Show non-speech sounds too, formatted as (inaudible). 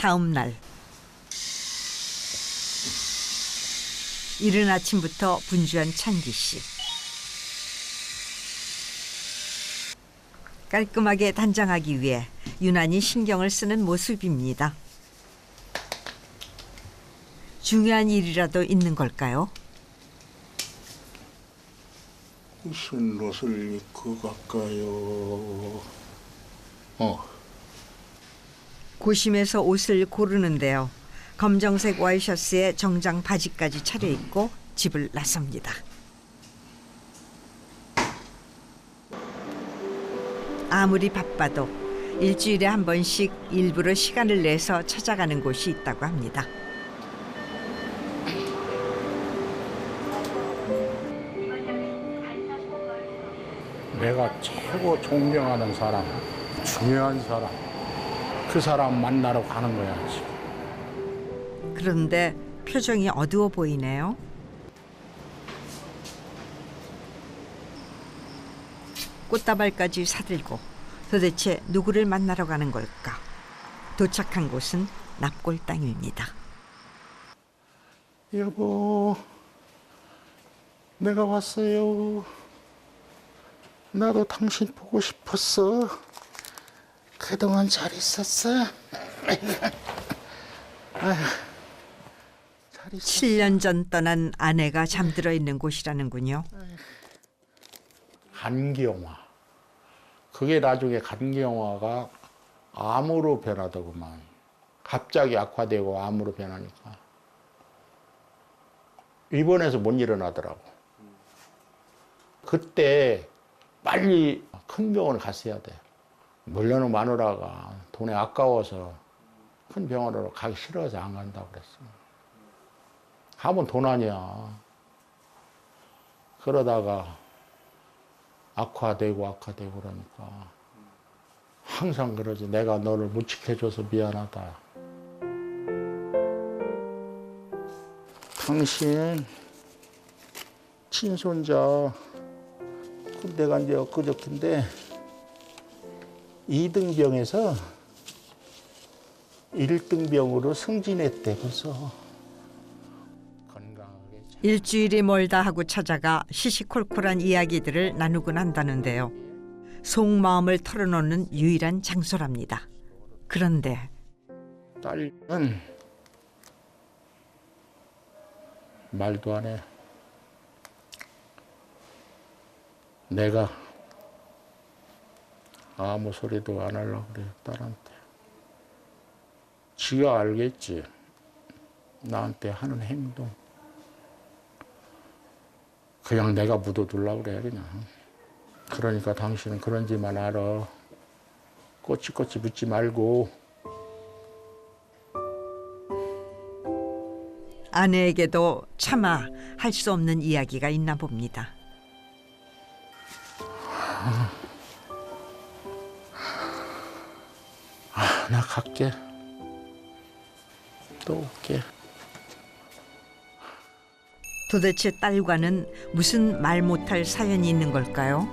다음 날 이른 아침부터 분주한 찬기 씨. 깔끔하게 단장하기 위해 유난히 신경을 쓰는 모습입니다. 중요한 일이라도 있는 걸까요? 무슨 옷을 입고 갈까요? 어, 고심해서 옷을 고르는데요. 검정색 와이셔츠에 정장 바지까지 차려입고 집을 나섭니다. 아무리 바빠도 일주일에 한 번씩 일부러 시간을 내서 찾아가는 곳이 있다고 합니다. 내가 최고 존경하는 사람, 중요한 사람, 그 사람 만나러 가는 거야, 지금. 그런데 표정이 어두워 보이네요. 꽃다발까지 사들고 도대체 누구를 만나러 가는 걸까? 도착한 곳은 납골 땅입니다. 여보, 내가 왔어요. 나도 당신 보고 싶었어. 그동안 잘 있었어? (laughs) 잘 있었어. 7년 전 떠난 아내가 잠들어 있는 곳이라는군요. 간기영화. 그게 나중에 간기영화가 암으로 변하더구만. 갑자기 악화되고 암으로 변하니까. 입원해서 못 일어나더라고. 그때 빨리 큰 병원을 갔어야 돼. 물려는 마누라가 돈이 아까워서 큰 병원으로 가기 싫어서 안 간다고 그랬어. 하면 돈 아니야. 그러다가 악화되고 악화되고 그러니까 항상 그러지 내가 너를 못 지켜줘서 미안하다 당신 친손자 군대 간지 엊그저께인데 2등병에서 1등병으로 승진했대 벌써 일주일이 멀다 하고 찾아가 시시콜콜한 이야기들을 나누곤 한다는데요. 속마음을 털어놓는 유일한 장소랍니다. 그런데 딸은 말도 안 해. 내가 아무 소리도 안 하려고 그래, 딸한테. 지가 알겠지. 나한테 하는 행동. 그냥 내가 묻어두려고 그래, 그냥. 그러니까 당신은 그런 지만 알아. 꼬치꼬치 묻지 말고 아내에게도 차마 할 수 없는 이야기가 있나 봅니다. (laughs) 아, 나 갈게. 또 올게. 도대체 딸과는 무슨 말 못할 사연이 있는 걸까요?